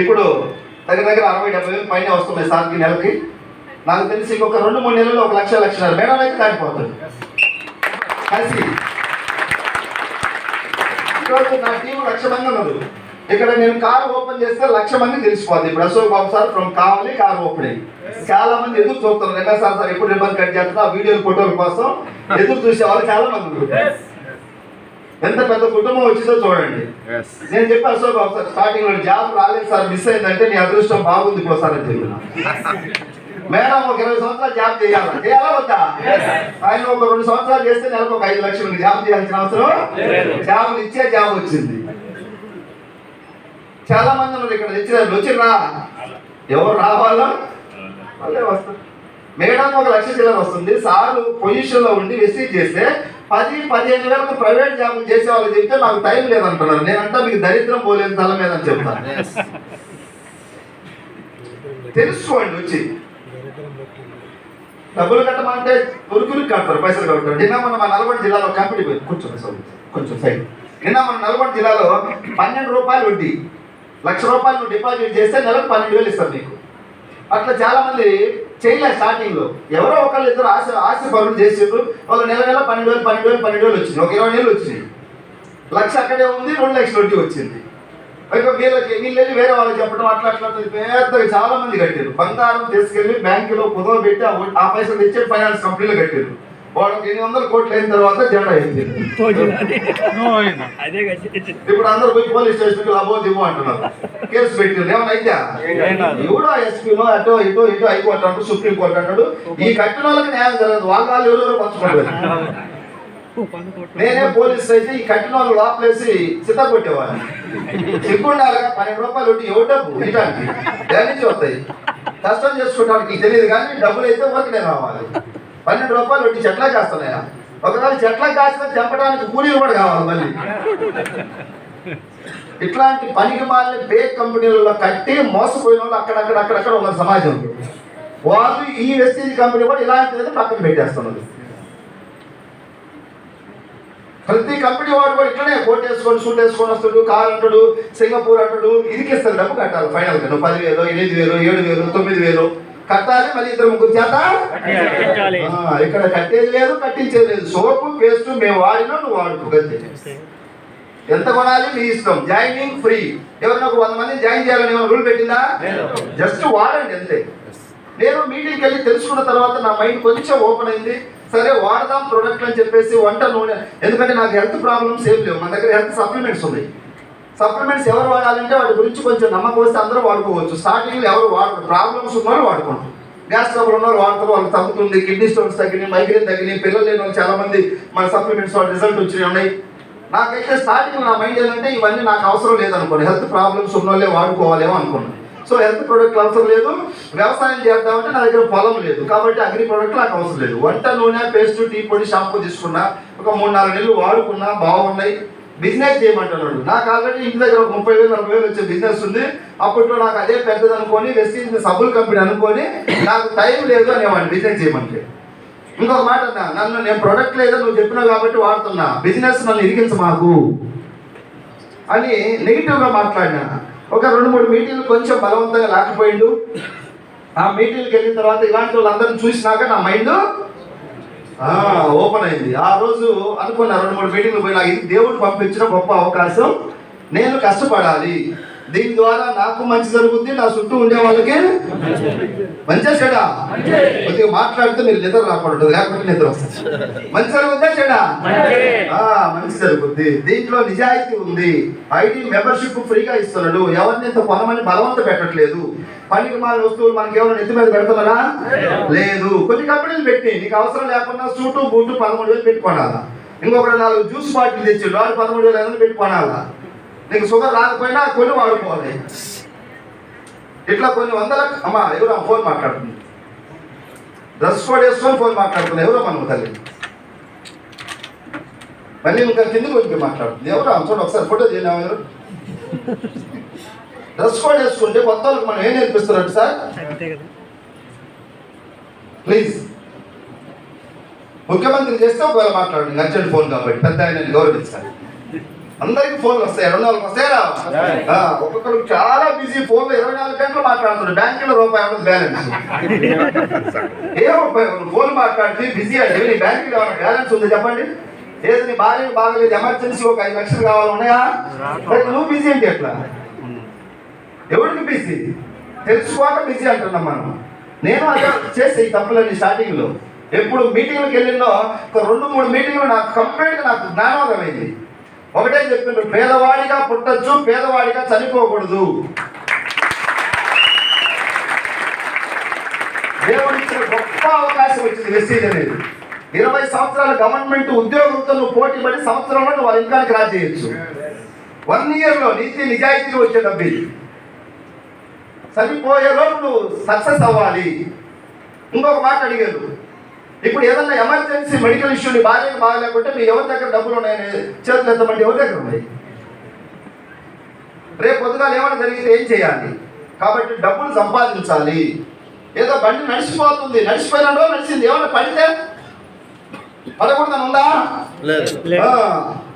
ఇప్పుడు దగ్గర దగ్గర అరవై డెబ్బై వేలు పైన వస్తున్నాయి సార్కి నెలకి. నాకు తెలిసి ఇంకొక రెండు మూడు నెలల్లో ఒక లక్ష లక్షన్నర మేడం అయితే దాటిపోతుంది. కలిసి. ఈరోజు నా టీం లక్ష మంది ఇక్కడ నేను కారు ఓపెన్ చేస్తే లక్ష మంది తెలిసిపోద్ది ఇప్పుడు అశోక్ బాబు సార్ ఫ్రమ్ కావాలి కారు ఓపెనింగ్ చాలా మంది ఎదురు చూస్తున్నారు. రెండో సార్ సార్ ఎప్పుడు రిబ్బన్ కట్ చేస్తున్నా? వీడియోలు ఫోటోల కోసం ఎదురు చూసే వాళ్ళు చాలా మంది ఎంత పెద్ద కుటుంబం వచ్చిందో చూడండి. నేను చెప్పి అశోక్ బాబు సార్ స్టార్టింగ్లో జాబ్ రాలేదు సార్ మిస్ అయిందంటే నీ అదృష్టం బాగుంది పో సార్ అని చెప్పిన. మేడం ఒక ఇరవై సంవత్సరాలు జాబ్ చేయాలా? చేయాలా వద్దా? ఆయన ఒక రెండు సంవత్సరాలు చేస్తే నెలకు ఒక ఐదు లక్షలు జాబ్ చేయాల్సిన అవసరం? జాబ్ ఇచ్చే జాబ్ వచ్చింది. చాలా మంది ఉన్నారు ఇక్కడ తెచ్చిన వచ్చిరా ఎవరు రావాలో? వాళ్ళే వస్తారు. మేడం ఒక లక్ష చిల్లర వస్తుంది. సారు పొజిషన్లో ఉండి వెస్టీజ్ చేస్తే పది పదిహేను వేలకు ప్రైవేట్ జాబ్ చేసే వాళ్ళు చెప్తే నాకు టైం లేదంటున్నారు. నేనంతా మీకు దరిద్రం పోలేని తల మీద అని చెప్తాను. తెలుసుకోండి వచ్చి. డబ్బులు కట్టమంటే ఉరుకులు కడతారు పైసలు కడతారు నిన్న మన మన నల్గొండ జిల్లాలో కంపెనీ పోయింది. కొంచెం సైడ్ కొంచెం సైడ్. నిన్న మన నల్గొండ జిల్లాలో పన్నెండు రూపాయలు వడ్డీ లక్ష రూపాయలు నువ్వు డిపాజిట్ చేస్తే నెలకు పన్నెండు వేలు ఇస్తారు నీకు అట్లా చాలా మంది చేయలేదు స్టార్టింగ్లో. ఎవరో ఒకళ్ళు ఇద్దరు ఆశ ఆశ పనులు చేసిండ్రు. వాళ్ళు నెల నెల పన్నెండు వేలు పన్నెండు వేలు పన్నెండు వేలు వచ్చింది ఒక ఇరవై వేలు వచ్చింది లక్ష అక్కడే ఉంది రెండు లక్షల వడ్డీ వచ్చింది. ఇక వీళ్ళకి వీళ్ళు వెళ్ళి వేరే వాళ్ళకి చెప్పడం అట్లా అట్లా పెద్దగా చాలా మంది కట్టారు బంగారం తీసుకెళ్ళి బ్యాంకులో కుదవ పెట్టి ఆ ఆ పైసలు తెచ్చి ఫైనాన్స్ కంపెనీలో కట్టారు వాళ్ళకి ఎనిమిది వందల కోట్లు అయిన తర్వాత జెండా అయింది. ఇప్పుడు అందరూ పోయి పోలీస్ స్టేషన్కి లబో దివ్వు అంటున్నారు కేసు పెట్టారు ఏమన్నా అయితే ఎవడో ఎస్పీనో అటో ఇటో ఇటో హైకోర్టు అంటాడు సుప్రీం కోర్టు అంటాడు. ఈ కట్టిన వాళ్ళకి న్యాయం జరగదు. వాళ్ళ వాళ్ళు ఎవరెవరో పంచుకోలేదు నేనే పోలీస్ అయితే ఈ కట్టిన వాళ్ళు లోపలేసి సిద్ధ కొట్టేవాడు సిగ్గుండాలిగా పన్నెండు రూపాయలు ఉంటే ఎవరు డబ్బు? ఇటానికి. దాని నుంచి వస్తాయి. కష్టం చేసుకుంటానికి తెలియదు కానీ డబ్బులు అయితే ఊరికనే రావాలి. పన్నెండు రూపాయలు వడ్డీ చెట్ల కాస్తున్నాయా ఒకవేళ చెట్ల కాసిన చంపడానికి కూలీలు కూడా కావాలి మళ్ళీ. ఇట్లాంటి పనికి మాలిన ఫేక్ కంపెనీలలో కట్టి మోసపోయిన వాళ్ళు అక్కడక్కడ అక్కడక్కడ ఉన్న సమాజంలో వాళ్ళు ఈ వెస్టేజ్ కంపెనీ కూడా ఇలాంటిది పక్కన పెట్టేస్తున్నారు. ప్రతి కంపెనీ వాడు కూడా ఇట్లనే కోట్ వేసుకొని సూట్ వేసుకొని వస్తాడు కార్ అంటాడు సింగపూర్ అంటాడు ఇదికిస్తాడు డబ్బు కట్టాలి ఫైనల్గా. నువ్వు పదివేలు ఎనిమిది వేలు ఏడు వేలు తొమ్మిది వేలు. కట్టాలి మళ్ళీ ఇద్దరు ముగ్గురు చేత ఇక్కడ కట్టేది లేదు కట్టించేది లేదు. సోపు పేస్ట్ మేము వాడినా నువ్వు గంతే. ఎంత కొనాలి? మీ ఇష్టం. జాయినింగ్ ఫ్రీ ఎవరైనా ఒక వంద మంది జాయిన్ చేయాలని ఏమైనా రూల్ పెట్టిందా? జస్ట్ వాడండి అంతే. నేను మీటింగ్కి వెళ్ళి తెలుసుకున్న తర్వాత నా మైండ్ కొంచెం ఓపెన్ అయింది. సరే వాడదాం ప్రోడక్ట్ అని చెప్పేసి వంట నూనె. ఎందుకంటే నాకు హెల్త్ ప్రాబ్లమ్స్ ఏం లేవు. మన దగ్గర హెల్త్ సప్లిమెంట్స్ ఉన్నాయి. సప్లిమెంట్స్ ఎవరు వాడాలంటే వాటి గురించి కొంచెం నమ్మకం వస్తే అందరూ వాడుకోవచ్చు. స్టార్టింగ్లో ఎవరు వాడరు ప్రాబ్లమ్స్ ఉన్నవాళ్ళు వాడుకుంటారు గ్యాస్ ట్రబుల్ ఉన్నారు వాళ్ళు వాడుతారు వాళ్ళు తగ్గుతుంది కిడ్నీ స్టోన్స్ తగ్గినాయి మైగ్రేన్ తగ్గినాయి పిల్లలు లేని వాళ్ళు చాలా మంది మన సప్లిమెంట్స్ వాళ్ళ రిజల్ట్ వచ్చినాయి ఉన్నాయి. నాకైతే స్టార్టింగ్ నా మైండ్ ఏంటంటే ఇవన్నీ నాకు అవసరం లేదనుకోండి. హెల్త్ ప్రాబ్లమ్స్ ఉన్నోళ్ళే వాడుకోవాలేమో అనుకున్నాను సో హెల్త్ ప్రొడక్ట్ అవసరం లేదు. వ్యవసాయం చేద్దామంటే నా దగ్గర పొలం లేదు. కాబట్టి అగ్రి ప్రొడక్ట్ నాకు అవసరం లేదు. వంట నూనె పేస్ట్ టీ పొడి షాంపూ తీసుకున్నా ఒక మూడు నాలుగు నెలలు వాడుకున్నా బాగున్నాయి. బిజినెస్ చేయమంటున్నాడు నాకు ఆల్రెడీ ఇంటి దగ్గర ఒక ముప్పై వేలు నలభై వేలు వచ్చే బిజినెస్ ఉంది. అప్పట్లో నాకు అదే పెద్దది అనుకొని వెస్టీజ్ సబ్బుల్ కంపెనీ అనుకొని నాకు టైం లేదు అనేవాడిని బిజినెస్ చేయమంటే. ఇంకొక మాట అన్నా నన్ను నేను ప్రొడక్ట్ లేదో నువ్వు చెప్పినావు కాబట్టి వాడుతున్నా. బిజినెస్ నన్ను ఇరిగించ మాకు. అని నెగిటివ్గా మాట్లాడినా. ఒక రెండు మూడు మీటింగ్లు కొంచెం బలవంతంగా లేకపోయిండు. ఆ మీటింగ్కి వెళ్ళిన తర్వాత ఇలాంటి వాళ్ళందరిని చూసినాక నా మైండ్ ఓపెన్ అయింది. ఆ రోజు అనుకున్నా రెండు మూడు మీటింగ్లు పోయి నాకు ఇది దేవుడు పంపించిన గొప్ప అవకాశం. నేను కష్టపడాలి. దీని ద్వారా నాకు మంచి జరుగుద్ది నా చుట్టూ ఉండే వాళ్ళకి మంచిగా చెడా. కొద్దిగా మాట్లాడితే మీరు నిద్ర రాకూడదు లేకపోతే నిద్ర వస్తుంది. మంచి జరుగుద్దా చెడా? మంచి. జరుగుద్ది. దీంట్లో నిజాయితీ ఉంది. ఐడి మెంబర్షిప్ ఫ్రీగా ఇస్తున్నాడు. ఎవరిని ఇంత కొనమని బలవంత పెట్టట్లేదు. పనికి మాలిన వస్తువులు మనకి ఏమైనా నెత్తి మీద పెడుతున్నారా లేదు. కొన్ని కంపెనీలు పెట్టి నీకు అవసరం లేకుండా సూటు బూటు పదమూడు వేలు పెట్టి కొనాలా ఇంకొకటి నాలుగు జ్యూస్ బాటిల్ తెచ్చి వాడు పదమూడు వేలు ఐదు వందలు పెట్టి కొనాలా నీకు షుగర్ రాకపోయినా కొన్ని వాడుకోవాలి. ఇట్లా కొన్ని వందల అమ్మా ఎవరో ఫోన్ మాట్లాడుతుంది. డ్రెస్ కోడ్ వేసుకొని ఫోన్ మాట్లాడుతుంది ఎవరో మనం తల్లి. మళ్ళీ ఇంకా కిందకి వచ్చి మాట్లాడుతుంది. ఎవరు చూడండి ఒకసారి ఫోటో చేయండి ఆమె ఎవరు డ్రెస్ కోడ్ వేసుకుంటే కొత్త వాళ్ళకి మనం ఏం నేర్పిస్తున్నట్టు సార్? ప్లీజ్. ముఖ్యమంత్రి చేస్తే ఒకవేళ మాట్లాడండి అర్జెంట్ ఫోన్ కాబట్టి పెద్ద ఆయన గౌరవించాలి అందరికి ఫోన్లు వస్తాయి. రెండు నాలుగు వస్తాయా ఒక్కొక్కరు చాలా బిజీ. ఫోన్లో ఇరవై నాలుగు గంటలు మాట్లాడుతున్నాడు బ్యాంకులో రూపాయి ఉండదు బ్యాలెన్స్. ఏ రూపాయి. ఫోన్ మాట్లాడితే బిజీ అంటే నీ బ్యాంకులో ఏమైనా బ్యాలెన్స్ ఉంది చెప్పండి. ఏది నీ భార్య బాగలేదు ఎమర్జెన్సీ ఒక ఐదు లక్షలు కావాలి ఉన్నాయా? నువ్వు బిజీ అంటే ఎట్లా? ఎవరికి బిజీ? తెలుసుకోక బిజీ అంటున్నాం మనం. నేను అదే చేసే ఈ తప్పులని స్టార్టింగ్లో ఎప్పుడు మీటింగ్లకు వెళ్ళినో ఒక రెండు మూడు మీటింగ్లు నాకు కంప్లీట్గా నాకు జ్ఞానోదయం అయింది. ఒకటే చెప్పిండు పేదవాడిగా పుట్టచ్చు పేదవాడిగా చనిపోకూడదు. దేవుడిచ్చిన గొప్ప అవకాశం వచ్చింది వెస్టీజ్ అనేది. ఇరవై సంవత్సరాలు గవర్నమెంట్ ఉద్యోగంతో నువ్వు పోటీ పడి సంవత్సరంలో నువ్వు వాళ్ళ ఇంకానికి రా చేయొచ్చు. వన్ ఇయర్లో నీతి నిజాయితీ వచ్చే డబ్బి చనిపోయేలో నువ్వు సక్సెస్ అవ్వాలి. ఇంకొక మాట అడిగారు. ఇప్పుడు ఏదన్నా ఎమర్జెన్సీ మెడికల్ ఇష్యూ నీ భార్యకు బాగాలేకుంటే మీ ఎవరి దగ్గర డబ్బులు ఉన్నాయని చేతులు ఎత్తమంటే ఎవరి దగ్గర ఉన్నాయి? రేపు పొద్దుగాలు ఏమైనా జరిగితే ఏం చేయాలి? కాబట్టి డబ్బులు సంపాదించాలి. ఏదో బండి నడిచిపోతుంది నడిచిపోయిన రోజు నడిచింది. ఏమైనా పడితే? పడకూడదని ఉందా? ఆ,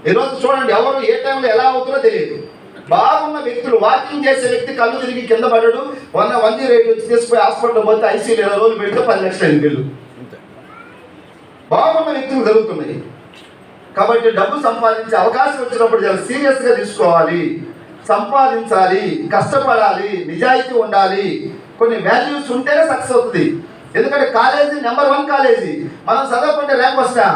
ఈరోజు చూడండి ఎవరు ఏ టైంలో ఎలా అవుతుందో తెలియదు. బాగున్న వ్యక్తులు వాకింగ్ చేసే వ్యక్తి కళ్ళు తిరిగి కింద పడడు. వన్ వన్ జీరో ఎయిట్ వచ్చి తీసుకుపోయి హాస్పిటల్ పోతే ఐసీయూలో రోజులు పెడితే పది లక్షలు బిల్లు. బాగున్న వ్యక్తులు జరుగుతున్నాయి కాబట్టి డబ్బు సంపాదించే అవకాశం వచ్చినప్పుడు చాలా సీరియస్గా తీసుకోవాలి. సంపాదించాలి కష్టపడాలి నిజాయితీ ఉండాలి. కొన్ని వాల్యూస్ ఉంటేనే సక్సెస్ అవుతుంది. ఎందుకంటే కాలేజీ నెంబర్ వన్ కాలేజీ. మనం చదవకుంటే ర్యాంక్ వస్తా.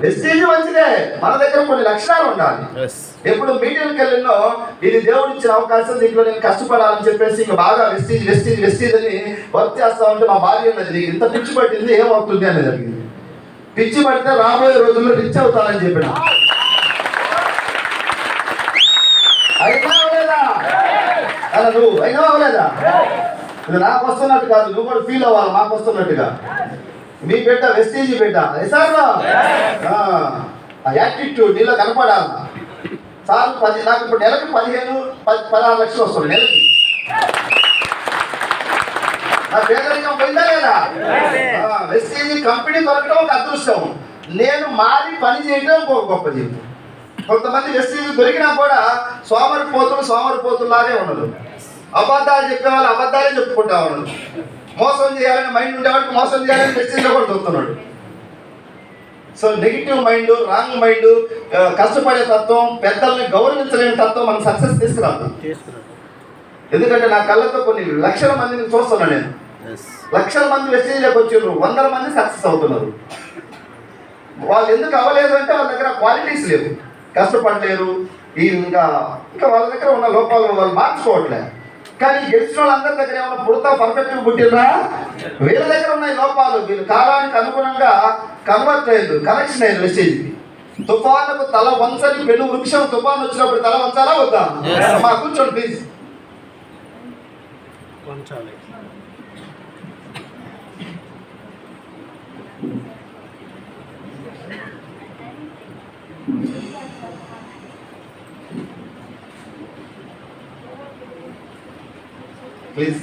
వెస్టేజ్ మంచిదే. మన దగ్గర కొన్ని లక్షణాలు ఉండాలి. ఎప్పుడు మీటింగ్కి వెళ్ళినో ఇది దేవుడు ఇచ్చిన అవకాశం దీంట్లో నేను కష్టపడాలని చెప్పేసి ఇంకా బాగా వెస్టీజ్ వెస్టీజ్ వెస్టీజ్ అని వర్క్ చేస్తా ఉంటే మా భార్య అన్నది "నీకు ఇంత పిచ్చి పట్టింది ఏమవుతుంది అనేది జరిగింది. పిచ్చి పడితే రాబోయే రోజుల్లో రిచ్ అవుతానని చెప్పిన. అయినా అలా నువ్వు అయినా అవ్వలేదా? ఇది నాకు వస్తున్నట్టు కాదు నువ్వు కూడా ఫీల్ అవ్వాలి మాకు వస్తున్నట్టుగా. మీ బిడ్డ వెస్టీజీ బిడ్డ ఎసారా ఆ యాటిట్యూడ్ నీలో కనపడాలి. చాలు పది నాకు ఇప్పుడు నెలకి పదిహేను పది పదహారు లక్షలు వస్తుంది నెలకి. పేదరికం పోయిందా లేదా? వెస్టీజీ కంపెనీ దొరకడం ఒక అదృష్టం. నేను మారి పని చేయడం ఒక గొప్ప జీవితం. కొంతమంది వెస్టీజీ దొరికినా కూడా సోమరి పోతులు సోమరి పోతులు లాగే ఉండదు అబద్ధాలు చెప్పే వాళ్ళు అబద్ధాలే చెప్పుకుంటా ఉన్నాడు మోసం చేయాలని మైండ్ ఉండేవాడికి మోసం చేయాలని వెస్టీజ్లో కూడా చూస్తున్నాడు. So negative mind wrong mind కష్టపడే తత్వం పెద్దల్ని గౌరవించలేని తత్వం మన సక్సెస్ తీసుకురాదు ఎందుకంటే నా కళ్ళతో కొన్ని లక్షల మందిని చూస్తున్నాను నేను. లక్షల మంది వెస్టేజ్లోకి వచ్చారు వందల మంది సక్సెస్ అవుతున్నారు. వాళ్ళు ఎందుకు అవ్వలేదు అంటే వాళ్ళ దగ్గర క్వాలిటీస్ లేవు. కష్టపడలేరు. ఈ ఇంకా ఇంకా వాళ్ళ దగ్గర ఉన్న లోపాలను వాళ్ళు మార్చుకోవట్లే. కానీ గెలిచిన వాళ్ళందరి దగ్గర ఏమైనా పుడతా పర్ఫెక్ట్గా పుట్టినరా వీళ్ళ దగ్గర ఉన్నాయి లోపాలు. వీళ్ళు కాలానికి అనుగుణంగా కన్వర్ట్ అయ్యారు కనెక్షన్ అయ్యారు వెస్టేజ్కి తుఫానుకు తల వంచని పెను వృక్షం తుఫాన్ వచ్చినప్పుడు తల వంచాలా వద్దా? మా కూర్చోండి ప్లీజ్ ప్లీజ్.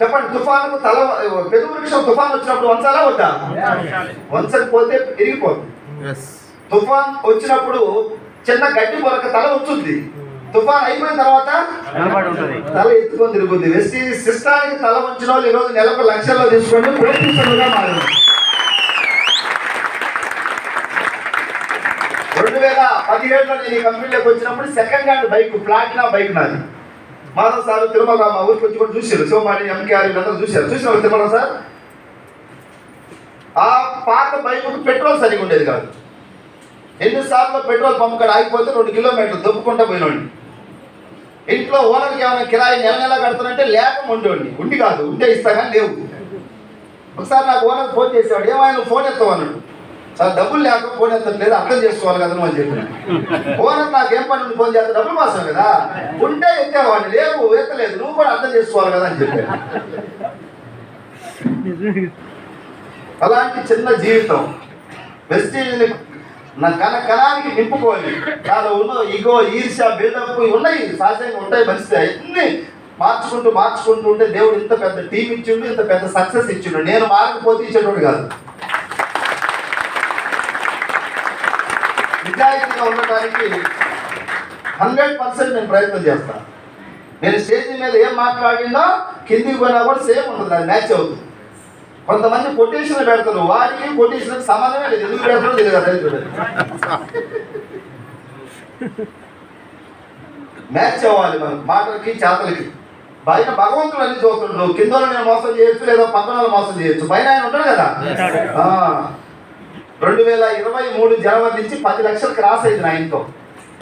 చెప్పండి తుఫానుకు తల పెను వృక్షం తుఫాన్ వచ్చినప్పుడు వంచాలా వద్దా? వంచకపోతే ఇరిగిపోతుంది. తుఫాన్ వచ్చినప్పుడు చిన్న గడ్డి పొరక తల వచ్చుద్ది. తుఫాన్ అయిపోయిన తర్వాత తల ఎత్తుకొని తిరుగుద్ది. వెస్టీ సిస్టానికి తల వంచిన వాళ్ళు ఈరోజు నెలకు లక్షల్లో తీసుకోండి కోటీశ్వరులుగా మారింది. రెండు వేల పదిహేడులో నేను ఈ కంపెనీలోకి వచ్చినప్పుడు second hand bike Platina bike నాది. మాధవ్ సార్ తిరుమల మా ఊరికి వచ్చి కూడా చూశారు. శివమాణి ఎంకేఆర్ వీళ్ళందరూ చూశారు. చూసిన తిరుమల సార్? ఆ పాత బైక్ పెట్రోల్ సరిగా ఉండేది కాదు. ఎన్నిసార్లు పెట్రోల్ పంప్ కాడ ఆగిపోతే రెండు కిలోమీటర్లు దొప్పుకుంటా పోయినోండి ఇంట్లో ఓనర్కి ఏమైనా కిరాయి నెల నెల కడతానంటే లేక ఉండేవాడిని. ఉండి కాదు ఉంటే ఇస్తా కానీ లేవు. ఒకసారి నాకు ఓనర్ ఫోన్ చేసేవాడు ఏమైనా ఫోన్ ఎత్తావు? అన్నాడు. సార్ డబ్బులు లేక ఫోన్ ఎత్తట్లేదు అర్థం చేసుకోవాలి కదా అని చెప్పిన. ఓనర్ నాకేం పని ఉంది ఫోన్ చేస్తే డబ్బులు మాసం కదా. ఉంటే ఎత్తేవాడిని. లేవు ఎత్తలేదు. నువ్వు కూడా అర్థం చేసుకోవాలి కదా అని చెప్పాను. అలాంటి చిన్న జీవితం. వెస్టీజ్ని నా కన కణానికి నింపుకోవాలి. నాలో ఉన్న ఇగో ఈర్ష బిల్డప్ ఉన్నాయి. సహజంగా ఉంటాయి మనిషి అన్ని మార్చుకుంటూ మార్చుకుంటూ ఉంటే దేవుడు ఇంత పెద్ద టీం ఇచ్చిండు ఇంత పెద్ద సక్సెస్ ఇచ్చిండు. నేను మారకపోతే ఇచ్చేటోడు కాదు. నిజాయితీగా ఉండటానికి హండ్రెడ్ పర్సెంట్ నేను ప్రయత్నం చేస్తాను నేను స్టేజ్ మీద ఏం మాట్లాడినా కిందికి పోయినా కూడా సేమ్ ఉంటుంది అది మ్యాచ్ అవుతుంది. కొంతమంది కొటేషన్ పెడతారు వాటికి కొటేషన్ సంబంధమే లేదు. ఎందుకు పెడతారో తెలియదు మ్యాచ్ అవ్వాలి మనం మాటలకి చేతలకి. పైన భగవంతుడు అన్ని చూస్తుండ్రు కింద నేను మోసం చేయొచ్చు లేదా పక్కన మోసం చేయొచ్చు. పైన ఆయన ఉంటాడు కదా? రెండు వేల ఇరవై మూడు జనవరి నుంచి పది లక్షలు క్రాస్ అయింది నా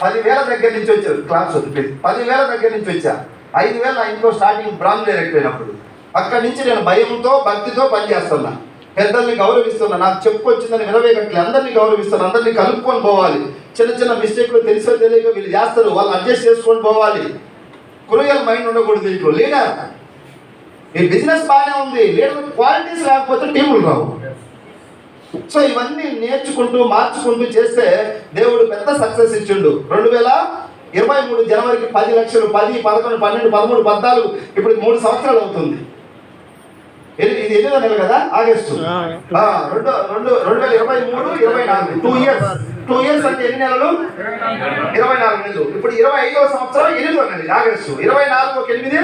పదివేల దగ్గర నుంచి వచ్చారు క్లాస్ వదిలిపెట్టి పదివేల దగ్గర నుంచి వచ్చా. ఐదు వేల నా ఇంట్లో స్టార్టింగ్ బ్రాంచ్ డైరెక్ట్ అక్కడి నుంచి నేను భయంతో భక్తితో పనిచేస్తున్నా పెద్దల్ని గౌరవిస్తున్నా. నాకు చెప్పు చెప్పుకొచ్చిందని వినవేయట్లే. అందరినీ గౌరవిస్తాను అందరినీ కలుపుకొని పోవాలి. చిన్న చిన్న మిస్టేక్లు తెలిసో తెలియక వీళ్ళు చేస్తారు. వాళ్ళు అడ్జస్ట్ చేసుకొని పోవాలి. క్రూయల్ మైండ్ ఉండకూడదు దీంట్లో లీడర్ ఈ బిజినెస్ బాగానే ఉంది. లీడర్ క్వాలిటీస్ లేకపోతే టీములు రావు. సో ఇవన్నీ నేర్చుకుంటూ మార్చుకుంటూ చేస్తే దేవుడు పెద్ద సక్సెస్ ఇచ్చిండు. రెండు వేల ఇరవై మూడు జనవరికి పది లక్షలు పది పదకొండు పన్నెండు పదమూడు పద్నాలుగు ఇప్పుడు మూడు సంవత్సరాలు అవుతుంది. ఇది ఎనిమిదో నెల కదా? ఆగస్టు. ఆ, రెండు రెండు రెండు వేల ఇరవై మూడు ఇరవై నాలుగు. టూ ఇయర్స్ టూ ఇయర్స్ అంటే ఎన్ని నెలలు? ఇరవై నాలుగు నెలలు. ఇప్పుడు ఇరవై ఐదవ సంవత్సరం ఎనిమిదో నెల ఆగస్టు. ఇరవై నాలుగు ఒక ఎనిమిది?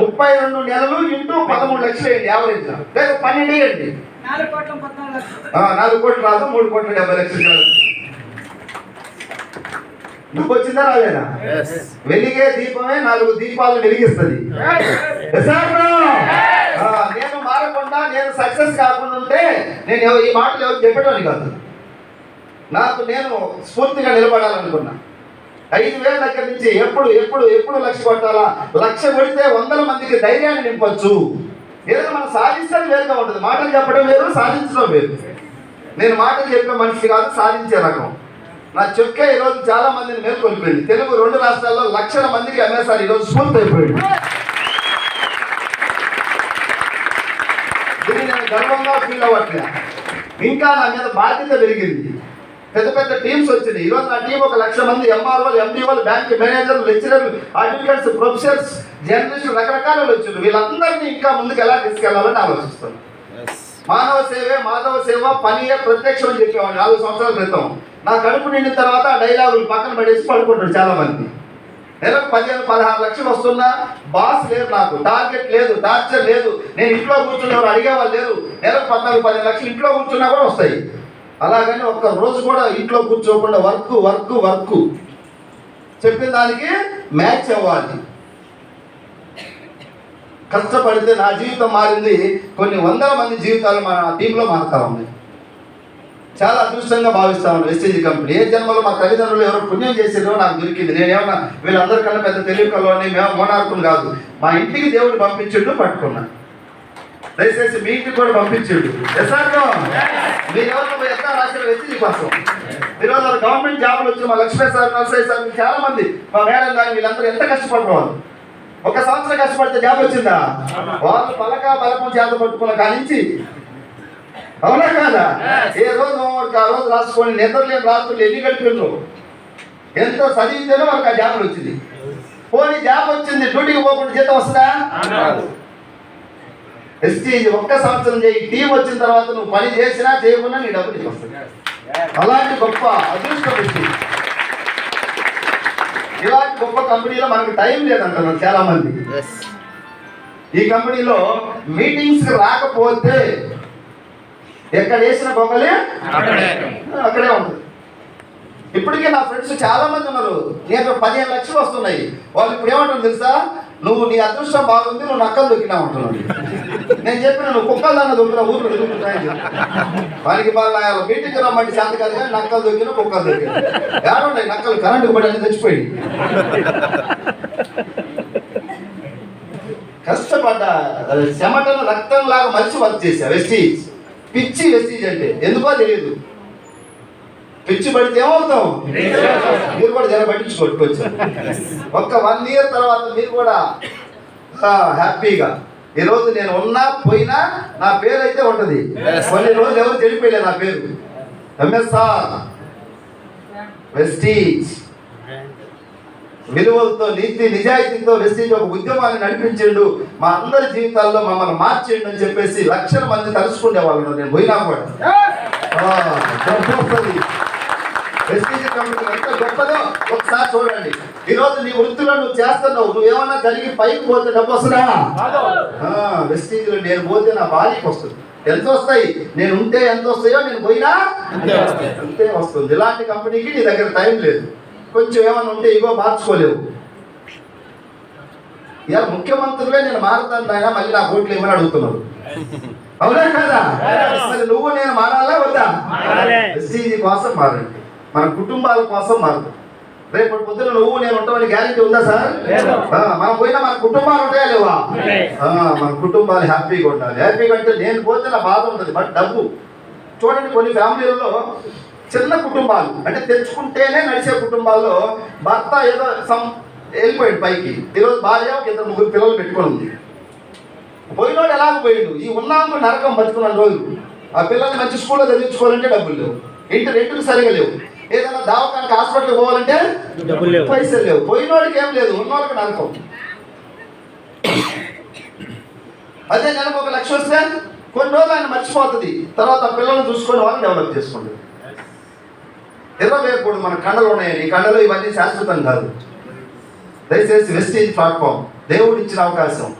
ముప్పై రెండు. నెలలు ఇంటూ పదమూడు లక్షలు వేయండి యావరేజ్ లేదా పన్నెండు వేయండి. నాలుగు కోట్ల పద్నాలుగు లక్షలు. ఆ, నాలుగు కోట్లు రాదు మూడు కోట్ల డెబ్బై లక్షలు. నువ్వు వచ్చిందా రాలేదా? వెలిగే దీపమే నాలుగు దీపాలు వెలిగిస్తుంది. నేను మారకుండా నేను సక్సెస్ కాకుండా ఉంటే నేను ఈ మాటలు ఎవరు చెప్పడం కాదు. నాకు నేను స్ఫూర్తిగా నిలబడాలనుకున్నా. ఐదు వేల దగ్గర నుంచి ఎప్పుడు ఎప్పుడు ఎప్పుడు లక్ష కొట్టాలా? లక్ష కొడితే వందల మందికి ధైర్యాన్ని నింపొచ్చు. ఏదో మనం సాధించడం వేరుగా ఉంటుంది. మాటలు చెప్పడం వేరు సాధించడం వేరు. నేను మాటలు చెప్పే మనిషి కాదు సాధించే రకం. నా చొక్కే ఈరోజు చాలా మందిని మేల్కొల్పింది తెలుగు రెండు రాష్ట్రాల్లో లక్షల మందికి అమ్మేసారి ఈరోజు స్ఫూర్తి అయిపోయింది దీన్ని నేను గర్వంగా ఫీల్ అవ్వట్లే. ఇంకా నా మీద బాధ్యత పెరిగింది. పెద్ద పెద్ద టీమ్స్ వచ్చినాయి ఈరోజు నా టీం ఒక లక్ష మంది ఎంఆర్ఓలు ఎండిఓలు బ్యాంక్ మేనేజర్లు లెక్చరర్లు అడ్వకేట్స్ ప్రొఫెసర్స్ జర్నలిస్టులు రకరకాల వచ్చారు వీళ్ళందరినీ ఇంకా ముందుకు ఎలా తీసుకెళ్ళాలని ఆలోచిస్తాను మానవ సేవే మాధవ సేవ పనియే ప్రత్యక్షం అని చెప్పేవాడిని నాలుగు సంవత్సరాల క్రితం. నా కడుపు నిండిన తర్వాత ఆ డైలాగులు పక్కన పడేసి పడుకుంటారు చాలా మంది నెలకు పదిహేను పదహారు లక్షలు వస్తున్నా బాస్ లేదు నాకు. టార్గెట్ లేదు టార్చర్ లేదు. నేను ఇంట్లో కూర్చున్న ఎవరు అడిగేవాళ్ళు లేరు. నెలకు పద్నాలుగు పదిహేను లక్షలు ఇంట్లో కూర్చున్నా కూడా వస్తాయి. అలాగని ఒక్క రోజు కూడా ఇంట్లో కూర్చోకుండా వర్క్ వర్క్ వర్క్. చెప్పిన దానికి మ్యాచ్ అవ్వాలి. కష్టపడితే నా జీవితం మారింది. కొన్ని వందల మంది జీవితాలు మన టీంలో మారుతా ఉన్నాయి. చాలా అదృష్టంగా భావిస్తా ఉన్నాను వెస్టేజ్ కంపెనీ ఏ జన్మలో మా తల్లిదండ్రులు ఎవరు పుణ్యం చేసేదో నాకు దొరికింది. నేనేమన్నా వీళ్ళందరికన్నా పెద్ద తెలివికలోని మేము మోనార్కుని కాదు. మా ఇంటికి దేవుడు పంపించిండు పట్టుకున్నాను దయచేసి మీ ఇంటికి కూడా పంపించిండు. ఎస్ఆర్లో మీరు ఎవరు ఎంత రాశారు వెస్టేజ్ కోసం. ఈరోజు గవర్నమెంట్ జాబులు వచ్చి మా లక్ష్మీ సార్ నరసయ్య సార్ చాలా మంది మా మేడం కానీ వీళ్ళందరూ ఎంత కష్టపడేవాళ్ళు ఒక సంవత్సరం కష్టపడితే జాబ్ వచ్చిందా? వాళ్ళు పలక బలపం చేత పట్టుకున్న కానించి. అవునా కాదా? ఏ రోజు ఆ రోజు రాసుకొని నిద్రలేని రాత్రులు ఎన్ని గడిపిండ్రు ఎంతో చదివితేనే వాళ్ళకి ఆ జాబ్ వచ్చింది. పోనీ జాబ్ వచ్చింది డ్యూటీకి పోకుండా జీతం వస్తుందా? ఎస్టీజీ ఒక్క సంవత్సరం చేయి టీం వచ్చిన తర్వాత నువ్వు పని చేసినా చేయకున్నా నీ డబ్బు నీకు వస్తుంది అలాంటి గొప్ప అదృష్టం ఇలాంటి గొప్ప కంపెనీలో మనకు టైం లేదంటున్నారు చాలా మంది ఈ కంపెనీలో మీటింగ్స్ రాకపోతే ఎక్కడ వేసిన బొమ్మలే అక్కడే. ఉంటుంది. ఇప్పటికే నా ఫ్రెండ్స్ చాలా మంది ఉన్నారు. నేను పదిహేను లక్షలు వస్తున్నాయి. వాళ్ళు ఇప్పుడు ఏమంటారు తెలుసా? నువ్వు నీ అదృష్టం బాగుంది నువ్వు నక్కలు దొక్కినా ఉంటున్నాడు నేను చెప్పినాను కుక్కలు దాన్ని దొక్కిన ఊర్లో దొరుకుతున్నాయని వానికి వాళ్ళ మీటింగ్ రమ్మంటే శాంతి కాదు కానీ నక్కలు దొక్కిన కుక్కలు దొక్కిన ఏడున్నాయి నక్కలు కరెంటు పడి అన్ని కష్టపడ్డ చెమటను రక్తం లాగా మంచి వర్క్ చేశా వెస్టీజ్. పిచ్చి వెస్టీజ్ అంటే ఎందుకో తెలియదు. పిచ్చి పడితే ఏమవుతాం? మీరు కూడా జర పట్టించుకోవచ్చు ఒక్క వన్ ఇయర్ తర్వాత మీరు కూడా హ్యాపీగా. ఈ రోజు నేను ఉన్నా పోయినా నా పేరు అయితే ఉంటది కొన్ని రోజులు ఎవరు చెడిపోయలే నా పేరు. ఎంఎస్ఆర్ వెస్టీజ్ విలువలతో నీతి నిజాయితీతో వెస్టీజ్ ఒక ఉద్యమాన్ని నడిపించిండు. మా అందరి జీవితాల్లో మమ్మల్ని మార్చిండు అని చెప్పేసి లక్షల మంది తలుచుకునే వాళ్ళు. నేను పోయినా కూడా. అది. నమ్మకం ఎంత గొప్పదో ఒకసారి చూడండి. ఈ రోజు నీ వృత్తిలో నువ్వు చేస్తున్నావు. నువ్వేమన్నా జరిగి పైకి పోతే డబ్బు వస్తుందా? లో నేను పోతే నా భార్యకి వస్తుంది. ఎంత వస్తాయి? నేను ఉంటే ఎంత వస్తాయో నేను పోయినా అంతే వస్తుంది. ఇలాంటి కంపెనీకి నీ దగ్గర టైం లేదు. కొంచెం ఏమైనా ఉంటే ఇగో మార్చుకోలేవు. ఇలా ముఖ్యమంత్రులే నేను మారుతాను ఆయన మళ్ళీ నా ఓట్లు ఏమని అడుగుతున్నారు? అవునా కదా? మరి నువ్వు నేను మారాలా వద్దా? ఎస్సీజీ కోసం మారండి. మన కుటుంబాల కోసం మారు రేపటి పొద్దున నువ్వు నేను ఉంటామని గ్యారెంటీ ఉందా సార్? మనం పోయినా మన కుటుంబాలు ఉంటాయా లేవా? మన కుటుంబాలు హ్యాపీగా ఉండాలి. హ్యాపీగా అంటే నేను పోతే నా బాధ ఉంటుంది బట్ డబ్బు. చూడండి కొన్ని ఫ్యామిలీలలో చిన్న కుటుంబాలు అంటే తెచ్చుకుంటేనే నడిచే కుటుంబాల్లో భర్త ఏదో సమ్ వెళ్ళిపోయాడు పైకి. ఈరోజు భార్య ఒక ఇద్దరు ముగ్గురు పిల్లలు పెట్టుకొని ఉంది. పోయినోడు ఎలాగ పోయిండు? ఈ ఉన్నాము నరకం బతుకున్న రోజు. ఆ పిల్లల్ని మంచి స్కూల్లో చదివించుకోవాలంటే డబ్బులు లేవు. ఇంటి రెంటులు సరిగా లేవు. ఏదైనా దావకానికి హాస్పిటల్కి పోవాలంటే లేవు. పైసలు లేవు. పోయినోడికి ఏం లేదు ఉన్నోడికి నరకం. అదే నెలకు ఒక లక్ష వస్తే కొన్ని రోజులు ఆయన మర్చిపోతుంది. తర్వాత పిల్లల్ని చూసుకొని వాళ్ళని డెవలప్ చేసుకుంటుంది ఎర్రవేయకూడదు మన కండలు ఉన్నాయని ఈ కండలు ఇవన్నీ శాశ్వతం కాదు. దయచేసి వెస్టేజ్ ప్లాట్ఫామ్ దేవుడు ఇచ్చిన అవకాశం.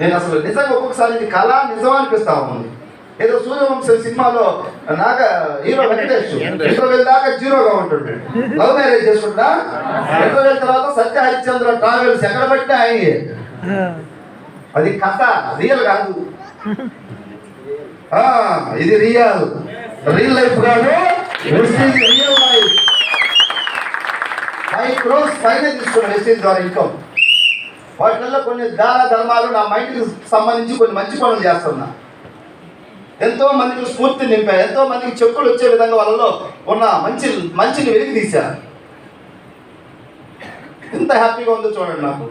నేను అసలు నిజంగా ఒక్కొక్కసారి కళ నిజం అనిపిస్తా ఉంది. ఏదో సూర్యవంశం సినిమాలో నాగ హీరో వెంకటేష్. ఇంటర్వెల్ దాకా జీరోగా ఉంటుండే. లవ్ మ్యారేజ్ చేసుకుంటా? ఇంటర్వెల్ తర్వాత సత్య హరిశ్చంద్ర ట్రావెల్స్ ఎక్కడ పట్టినా ఆయనే. అది కథ రియల్ కాదు. ఆ, ఇది రియల్. రియల్ లైఫ్ కాదు. రియల్ లైఫ్ ఫైవ్ క్రోర్స్ పైన తీసుకున్న వెస్టేజ్ ద్వారా ఇన్కమ్ వాటిల్లో కొన్ని దాన ధర్మాలు నా మైండ్కి సంబంధించి కొన్ని మంచి పనులు చేస్తున్నా. ఎంతో మందికి స్ఫూర్తి నింపా ఎంతో మందికి చెప్పులు వచ్చే విధంగా వాళ్ళలో ఉన్న మంచి మంచిని వెలికి తీశా ఎంత హ్యాపీగా ఉందో చూడండి నాకు.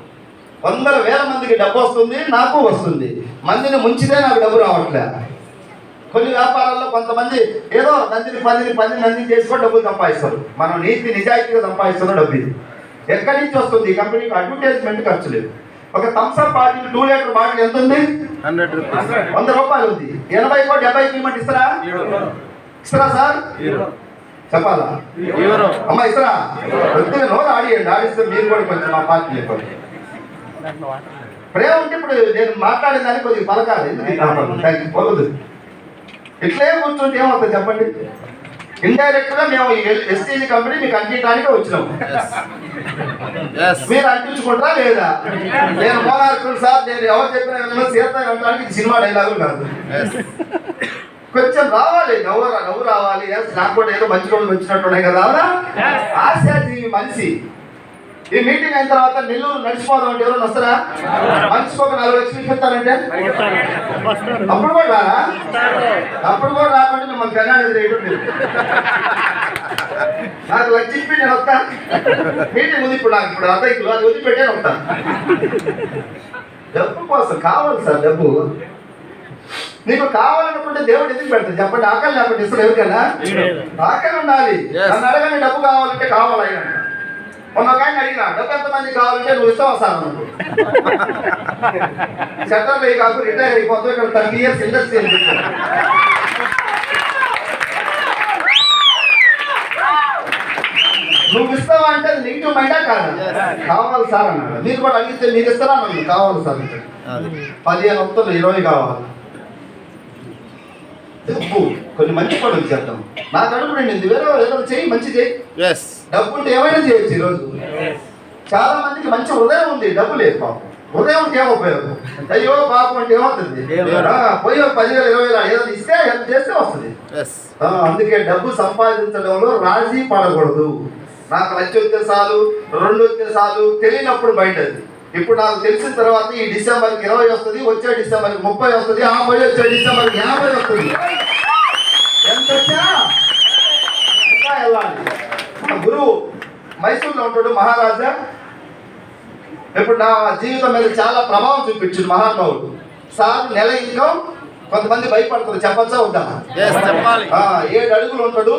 వందల వేల మందికి డబ్బు వస్తుంది నాకు వస్తుంది. మందిని ముంచితే నాకు డబ్బు రావట్లే. కొన్ని వ్యాపారాల్లో కొంతమంది ఏదో నందిని పందిని పంది నందిని చేసుకొని డబ్బులు సంపాదిస్తారు. మనం నీతి నిజాయితీగా సంపాదిస్తున్న డబ్బు ఇది. ఎక్కడి నుంచి వస్తుంది? ఈ కంపెనీకి అడ్వర్టైజ్మెంట్ ఖర్చు లేదు. ఒక Thums Up bottle two litre bottle ఎంత ఉంది? Hundred rupees. వంద రూపాయలు ఉంది. ఎనభై కో డెబ్బై ఇవ్వమంటే ఇస్తారా? ఇస్తారా సార్? చెప్పాలా? ఎవరు అమ్మా ఇస్తారా? కొద్దిగా నోరు ఆడియండి. ఆడిస్తే మీరు కూడా కొంచెం మా పార్టీ చెప్పండి ప్రేమ ఉంటే ఇప్పుడు నేను మాట్లాడిన దానికి కొద్దిగా పలకాలి. థ్యాంక్ యూ ఇట్లే కూర్చుంటే ఏమవుతుంది చెప్పండి? ఇండైరెక్ట్గా మేము ఎస్టీజీ కంపెనీ మీకు అంటించడానికి వచ్చినాం. ఎస్ మీరు అంటించుకుంటారా లేదా? నేను మోనార్కులు సార్ నేను ఎవరు చెప్పినా వినను, సీత అనడానికి సినిమా డైలాగులు కాదు. కొంచెం రావాలి నవ్వు నవ్వు రావాలి. yes, నాకు కూడా ఏదో మంచి రోజులు వచ్చినట్టు ఉన్నాయి కదా ఆశాజీవి మనిషి. ఈ మీటింగ్ అయిన తర్వాత నెల్లూరు నడిచిపోదాం అంటే ఎవరైనా వస్తారా? మనిషికి ఒక నలభై లక్షలు ఇప్పిస్తారంటే? అప్పుడు కూడా రారా? అప్పుడు కూడా రాకుండా మిమ్మల్ని కన్నాడు రేటు నాకు లక్ష ఇప్పి నేను వస్తా. మీటింగ్ ఉంది ఇప్పుడు నాకు ఇప్పుడు అద్దెకులు అది వదిలిపెట్టే వస్తా. డబ్బు కోసం కావాలి సార్ డబ్బు. నీకు కావాలనుకుంటే దేవుడు ఎందుకు పెడతాడు? చెప్పండి ఆకలి లేకుండా ఇస్తాడు ఎవరికైనా? ఆకలి ఉండాలి. నన్ను అడగని డబ్బు కావాలంటే కావాలి ఆయన మొన్న అడిగిన డబ్బు ఎంతమంది కావాలంటే నువ్వు ఇస్తావా సార్ అన్నాడు. సెంటర్ అయ్యి కాకు రిటైర్ అయిపోతావు ఇక్కడ థర్టీ ఇయర్స్ ఇండస్ట్రీ నువ్వు ఇస్తావా అంటే అది నెగిటివ్ మైండా కాదు. కావాలి సార్ అన్నాడు. మీరు కూడా అడిగితే మీరు ఇస్తారా అన్నాడు. కావాలి సార్ పదిహేను వస్తువులు ఇరవై కావాలి. డబ్బు కొన్ని మంచి పనులు చేద్దాం. నా కడుపు నిండింది వేరే వాళ్ళు ఏదో చేయి మంచి చేయి. డబ్బు ఉంటే ఏమైనా చేయొచ్చు ఈరోజు. చాలా మందికి మంచి హృదయం ఉంది డబ్బు లేదు పాపం. హృదయం ఉంటే ఏం ఉపయోగం అయ్యో పాపం అంటే ఏమవుతుంది? ఆ, పోయి పదివేలు ఇరవై వేలు ఏదో ఇస్తే హెల్ప్ చేస్తే వస్తుంది. అందుకే డబ్బు సంపాదించడంలో రాజీ పడకూడదు. నాకు లక్ష వస్తే చాలు రెండు వస్తే చాలు తెలియనప్పుడు బయట అది ఇప్పుడు నాకు తెలిసిన తర్వాత ఈ డిసెంబర్కి ఇరవై వస్తుంది వచ్చే డిసెంబర్కి ముప్పై వస్తుంది ఆ పోయి వచ్చే డిసెంబర్కి యాభై వస్తుంది. ఎంత ఇంకా వెళ్ళాలి. గురువు మైసూర్లో ఉంటాడు మహారాజా. ఇప్పుడు నా జీవితం మీద చాలా ప్రభావం చూపించింది మహానుభావుడు. సార్ నెల ఇన్కమ్ కొంతమంది భయపడుతుంది చెప్పచ్చా ఆ, ఏడు అడుగులు ఉంటాడు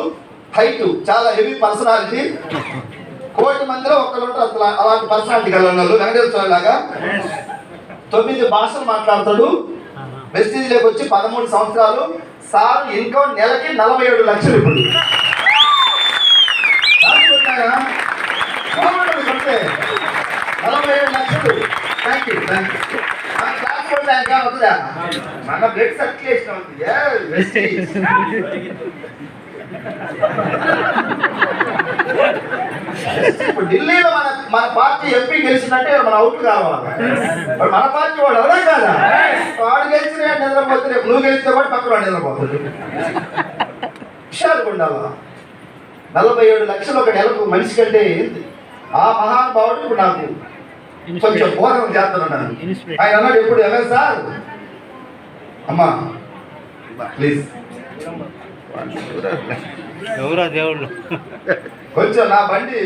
హైట్ చాలా హెవీ పర్సనాలిటీ. కోటి మందిలో ఒకళ్ళు ఉంటారు. అసలు అలాంటి పర్సనాలిటీ గల వెంకటేశ్వర లాగా తొమ్మిది భాషలు మాట్లాడతాడు. వెస్టీజ్లోకి వచ్చి పదమూడు సంవత్సరాలు. సార్ ఇన్కమ్ నెలకి నలభై ఏడు లక్షలు ఇప్పుడు. నలభై ఏడు లక్షలు. థ్యాంక్ యూ థ్యాంక్ యూ మన బ్లడ్ సర్క్యులేషన్ అవుతుంది ఏ, ఇప్పుడు ఢిల్లీలో మన మన పార్టీ ఎంపీ గెలిచిందంటే మన అవుట్ కావాలి. మన పార్టీ వాడు ఎవరే కాదా? వాడు గెలిచిన నిద్రపోతే రేపు నువ్వు గెలిస్తే వాడు పక్కన వాడు నిద్రపోతుంది విషయాలు ఉండాలా? నలభై ఏడు లక్షలు ఒక నెలకు మనిషి కంటే ఆ మహానుభావుడు ఇప్పుడు నాకు కొంచెం బోధన చేస్తున్నాను ఆయన అన్నాడు ఎప్పుడు ఎవరు సార్? అమ్మా ప్లీజ్. ఎవరా దేవుళ్ళు? కొంచెం నా బండి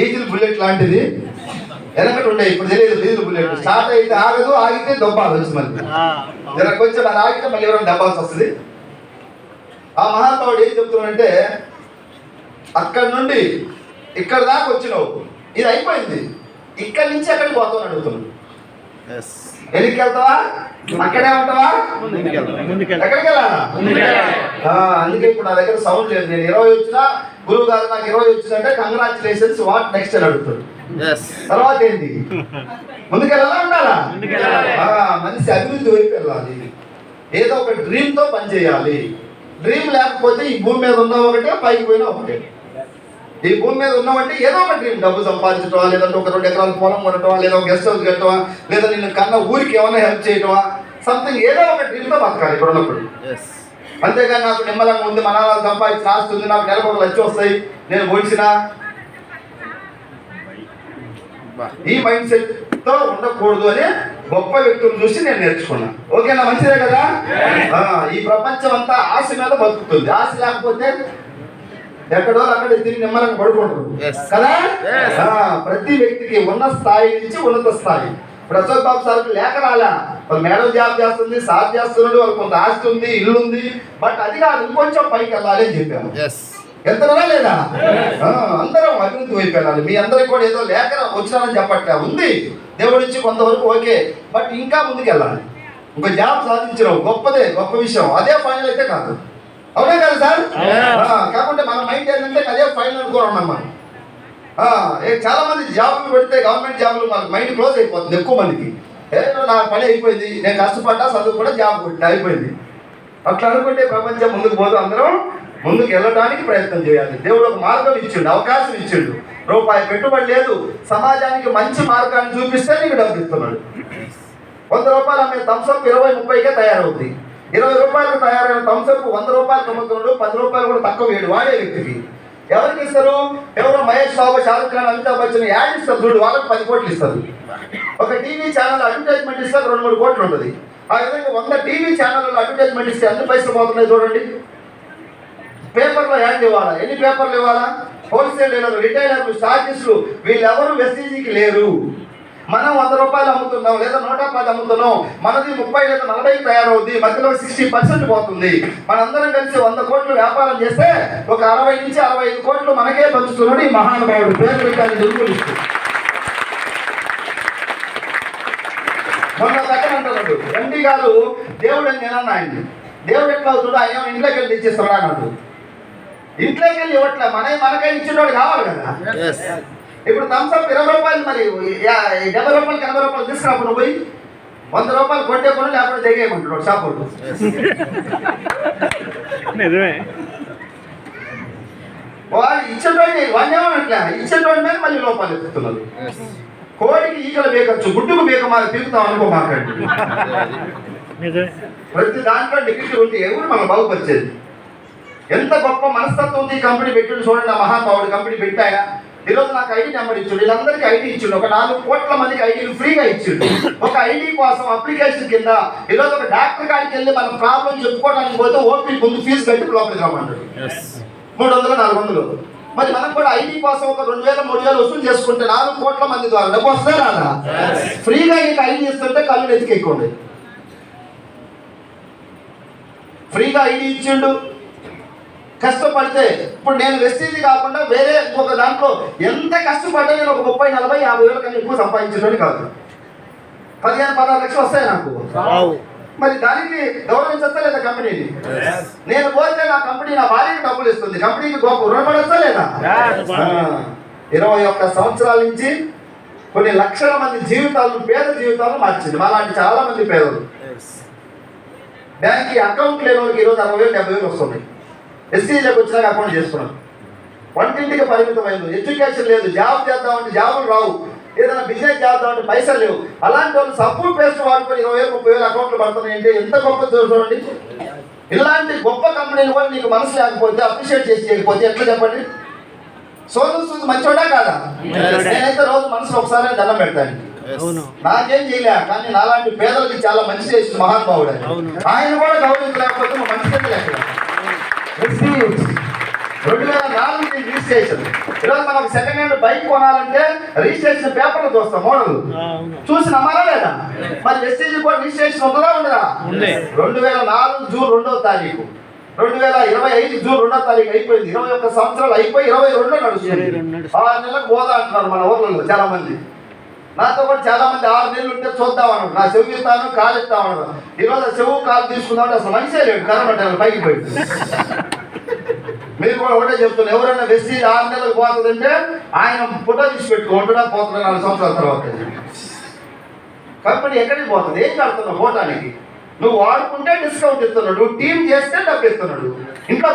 డీజిల్ బుల్లెట్ లాంటిది. వెనకటి ఉండే ఇప్పుడు తెలియదు డీజిల్ బుల్లెట్. స్టార్ట్ అయితే ఆగదు ఆగితే దొబ్బాలి వచ్చి మళ్ళీ. జర కొంచెం అది ఆగితే మళ్ళీ ఎవరైనా దబ్బాల్సి వస్తుంది. ఆ మహానుభావుడు ఏం చెప్తున్నాడంటే అక్కడి నుండి ఇక్కడ దాకా వచ్చినావు. ఇది అయిపోయింది. ఇక్కడి నుంచి ఎక్కడికి పోతావు అని అడుగుతున్నాడు. ఎన్నికి వెళ్తావా అక్కడే ఉంటావా ఎక్కడికి వెళ్ళాలా అందుకే ఇప్పుడు నా దగ్గర సౌండ్ లేదు. నేను ఇరవై వచ్చినా గురువు గారు నాకు ఇరవై వచ్చిందంటే కంగ్రాచులేషన్స్ వాట్ నెక్స్ట్ అని అడుగుతాడు. తర్వాత ఏంటి ముందుకెళ్ళాలా ఉండాలా? మనిషి అభివృద్ధి వైపు వెళ్ళాలి. ఏదో ఒక డ్రీమ్తో పని చేయాలి డ్రీమ్ లేకపోతే ఈ భూమి మీద ఉన్న ఒకటే పైకి పోయినా ఒకటే. ఈ భూమి మీద ఉన్నామంటే ఏదో ఒక డ్రీమ్ డబ్బు సంపాదించటమా లేదంటే ఒక రెండు ఎకరాల పొలం కొనటమా లేదా ఒక గెస్ట్ హౌస్ కట్టవా లేదా నిన్ను కన్న ఊరికి ఏమైనా హెల్ప్ చేయటమా సంథింగ్ ఏదో ఒక డ్రీమ్తో బతకాలి ఇక్కడ ఉన్నప్పుడు అంతేగాని నాకు నిమ్మలంగా ఉంది మన సంపాదించిన ఆస్తి ఉంది నాకు నెలకు ఒక లక్ష వస్తాయి నేను పొడిచినా బా. ఈ మైండ్ సెట్తో ఉండకూడదు అని గొప్ప వ్యక్తులను చూసి నేను నేర్చుకున్నా. ఓకేనా మంచిదే కదా? ఈ ప్రపంచం అంతా ఆశ మీద బతుకుతుంది. ఆశ లేకపోతే ఎక్కడో అక్కడ తిరిగి నిమ్మలంగా పడుకుంటారు. కదా? ప్రతి వ్యక్తికి ఉన్న స్థాయి నుంచి ఉన్నత స్థాయి. అశోక్ బాబు సార్కి లేక రాలా. వాళ్ళు మేడం జాబ్ చేస్తుంది సార్ చేస్తున్నాడు వాళ్ళకి కొంత ఆస్తి ఉంది ఇల్లు ఉంది. బట్ అది కాదు ఇంకొంచెం పైకి వెళ్ళాలి అని ఎస్ ఎంతనా లేదా? అందరం అభివృద్ధి వైపు వెళ్ళాలి. మీ అందరికి కూడా ఏదో లేఖ వచ్చినానని చెప్పట్లే. ఉంది. దేవుడి నుంచి కొంతవరకు ఓకే. బట్ ఇంకా ముందుకు వెళ్ళాలి ఇంకో జాబ్ సాధించడం గొప్పదే గొప్ప విషయం. అదే ఫైనల్ అయితే కాదు. అవునా కదా సార్? కాకుంటే మన మైండ్ ఏంటంటే అదే ఫైనల్ ఉన్నాం మనం చాలా మంది జాబ్లు పెడితే గవర్నమెంట్ జాబ్లు మనకు మైండ్ క్లోజ్ అయిపోతుంది ఎక్కువ మందికి. ఏదో నా పని అయిపోయింది నేను కష్టపడ్డా చదువు కూడా జాబ్ కొట్టిన అయిపోయింది. అట్లా అనుకుంటే ప్రపంచం ముందుకు పోతూ అందరం. ముందుకు వెళ్ళడానికి ప్రయత్నం చేయాలి. దేవుడు ఒక మార్గం ఇచ్చిండు అవకాశం ఇచ్చిండు. రూపాయి పెట్టుబడి లేదు. సమాజానికి మంచి మార్గాన్ని చూపిస్తే నీకు డబ్బు ఇస్తున్నాడు. వంద రూపాయలు అమ్మే థమ్స్అప్ ఇరవై ముప్పైకే తయారవుతుంది ఇరవై రూపాయలకు తయారైన థమ్స్అప్ వంద రూపాయలు అమ్ముతున్నాడు పది రూపాయలు కూడా తక్కువ వేడు వాడే వ్యక్తికి. ఎవరికి ఇస్తారు? ఎవరో మహేష్ బాబు షారుఖ్ ఖాన్ అమితాబ్ బచ్చన్ యాడ్ ఇస్తారు చూడు వాళ్ళకి పది కోట్లు ఇస్తారు. ఒక టీవీ ఛానల్ అడ్వర్టైజ్మెంట్ ఇస్తే రెండు మూడు కోట్లు ఉంటుంది. ఆ విధంగా వంద టీవీ ఛానల్లో అడ్వర్టైజ్మెంట్ ఇస్తే ఎన్ని పైసలు పోతున్నాయి చూడండి. పేపర్లో యాడ్ ఇవ్వాలా? ఎన్ని పేపర్లు ఇవ్వాలా? హోల్సేల్ డీలర్లు రిటైలర్లు స్టాకిస్టులు వీళ్ళెవరూ వెస్టీజీకి లేరు. మనం వంద రూపాయలు అమ్ముతున్నాం లేదా నూట పది అమ్ముతున్నాం. మనది ముప్పై లేదా నలభై తయారవుద్ది మధ్యలో సిక్స్టీ పర్సెంట్ పోతుంది. మనందరం కలిసి వంద కోట్లు వ్యాపారం చేస్తే ఒక అరవై నుంచి అరవై ఐదు కోట్లు మనకే పంచుతున్నాడు ఈ మహానుభావుడు. పేరు పెట్టాలి దుర్గులిస్తూ మొన్న దగ్గర అంటున్నాడు. ఎండి గారు దేవుడు అని నేను దేవుడు ఎట్లా అవుతుందో ఆయన ఏమో ఇంట్లోకి వెళ్ళి తెచ్చిస్తాడా అన్నాడు. ఇంట్లోకి వెళ్ళి ఇవ్వట్లే మన మనకై ఇచ్చినోడు కావాలి కదా. ఇప్పుడు థమ్స్అప్ ఇరవై రూపాయలు మరి యా- డెబ్బై రూపాయలకి ఎనభై రూపాయలు తీసుకురాపు నువ్వు పోయి వంద రూపాయలు కొట్టే కొను లేకపోతే దిగేయమంటున్నాడు షాప్ వాడు. నిజమే. వాడు ఇచ్చేటోడిని వాడిని ఏమన్నట్లే ఇచ్చేటోడి మీద మళ్ళీ లోపాలు ఎత్తుతున్నారు. కోడికి ఈకలు బేకచ్చు గుడ్డుకు బేక మాది పీకుతాం అనుకో మాట్లాడి నిజమే. ప్రతి దాంట్లో డిగ్రీ ఉంది ఎవరు మనం బాగుపరిచేది? ఎంత గొప్ప మనస్తత్వం ఉంది ఈ కంపెనీ పెట్టిండు చూడండి ఆ మహానుభావుడు కంపెనీ పెట్టాయన ఈరోజు నాకు ఐడి నెంబర్ ఇచ్చిండు. వీళ్ళందరికీ ఐడి ఇచ్చిండు. ఒక నాలుగు కోట్ల మందికి ఐడీలు ఫ్రీగా ఇచ్చిండు. ఒక ఐడి కోసం అప్లికేషన్ కింద ఈరోజు ఒక డాక్టర్ కాడికి వెళ్ళి మన ప్రాబ్లం చెప్పుకోవడానికి పోతే ఓపీ ముందు ఫీజు కట్టి లోపలికి రమ్మంటాడు మూడు వందలు నాలుగు వందలు మరి మనం కూడా ఐడి కోసం ఒక రెండు వేల మూడు వేలు వసూలు చేసుకుంటే నాలుగు కోట్ల మంది ద్వారా డబ్బు వస్తే రాదా? ఫ్రీగా నీకు ఐడి ఇస్తుంటే కళ్ళు ఉండేది ఫ్రీగా ఐడి ఇచ్చిండు. కష్టపడితే ఇప్పుడు నేను వెస్టీజ్ కాకుండా వేరే ఒక దాంట్లో ఎంత కష్టపడ్డా నేను ఒక ముప్పై నలభై యాభై వేల కన్నా ఎక్కువ సంపాదించేటోని కాదు. పదిహేను పదహారు లక్షలు వస్తాయి నాకు. మరి దానికి గౌరవించచ్చా లేదా కంపెనీని నేను పోతే నా కంపెనీ నా భార్యకి డబ్బులు ఇస్తుంది. కంపెనీకి గొప్ప రుణపడచ్చా లేదా. ఇరవై ఒక్క సంవత్సరాల నుంచి కొన్ని లక్షల మంది జీవితాలను పేద జీవితాలను మార్చింది. మాలాంటి చాలా మంది పేదలు. బ్యాంక్కి అకౌంట్ లేని వాళ్ళకి ఈరోజు అరవై వేలు డెబ్బై వేలు వస్తున్నాయి. ఎస్టీలకు వచ్చినాక అకౌంట్ చేసుకున్నాం. వంటింటికి పరిమితమైంది. ఎడ్యుకేషన్ లేదు. జాబ్ చేద్దామంటే జాబులు రావు. ఏదైనా బిజినెస్ చేద్దామంటే పైసలు లేవు. అలాంటి వాళ్ళు సబ్బు పేస్ట్ వాడుకొని ఇరవై వేలు ముప్పై వేలు అకౌంట్లు పడుతున్నాయి అంటే ఎంత గొప్ప చూడండి. ఇలాంటి గొప్ప కంపెనీలు కూడా నీకు మనసు లేకపోతే అప్రిషియేట్ చేసి చేయకపోతే ఎట్లా చెప్పండి? సోను సూద్ మంచోడా కాదా. నేనైతే రోజు మనసులో ఒకసారి దండం పెడతాను నాకేం చేయలే కానీ నాలాంటి పేదలకి చాలా మంచి చేసిన మహానుభావుడు ఆయన. కూడా గౌరవించలేకపోతే మంచి చేతి రెండు వేల నాలుగు రిజిస్ట్రేషన్ ఈరోజు మనం సెకండ్ హ్యాండ్ బైక్ కొనాలంటే రిజిస్ట్రేషన్ పేపర్లు చూస్తాం మోడల్ ఆ, అవును. చూసి నమ్మాలా లేదా? మరి వెస్టేజ్ కూడా రిజిస్ట్రేషన్ ఉంటుందా ఉండదా? ఉంది. రెండు వేల నాలుగు జూన్ రెండవ తారీఖు. రెండు వేల ఇరవై ఐదు జూన్ రెండో తారీఖు అయిపోయింది. ఇరవై ఒక్క సంవత్సరాలు అయిపోయి ఇరవై రెండులో రెండు నడుస్తుంది. ఆరు నెలలకు పోదా అంటున్నారు మన ఊర్లలో చాలా మంది నాతో కూడా చాలా మంది ఆరు నెలలు ఉంటే చూద్దామను నా చెవు ఇస్తాను కాలు ఇస్తామను ఈరోజు చెవు కాలు తీసుకుందామంటే అసలు మనిషే లేడు కరోనా టైంలో పైకి పోయింది. మీరు కూడా ఒకటే చెప్తున్నారు ఎవరైనా వెస్సి ఆరు నెలలకు పోతుందంటే ఆయన ఫోటో తీసి పెట్టుకుంటున్నా పోతున్నా నాలుగు సంవత్సరాల తర్వాత. కంపెనీ ఎక్కడికి పోతుంది? ఏం కడుతున్నావు ఫోటానికి? నువ్వు వాడుకుంటే డిస్కౌంట్ ఇస్తున్నాడు టీం చేస్తే డబ్బు ఇస్తున్నాడు. ఇంకా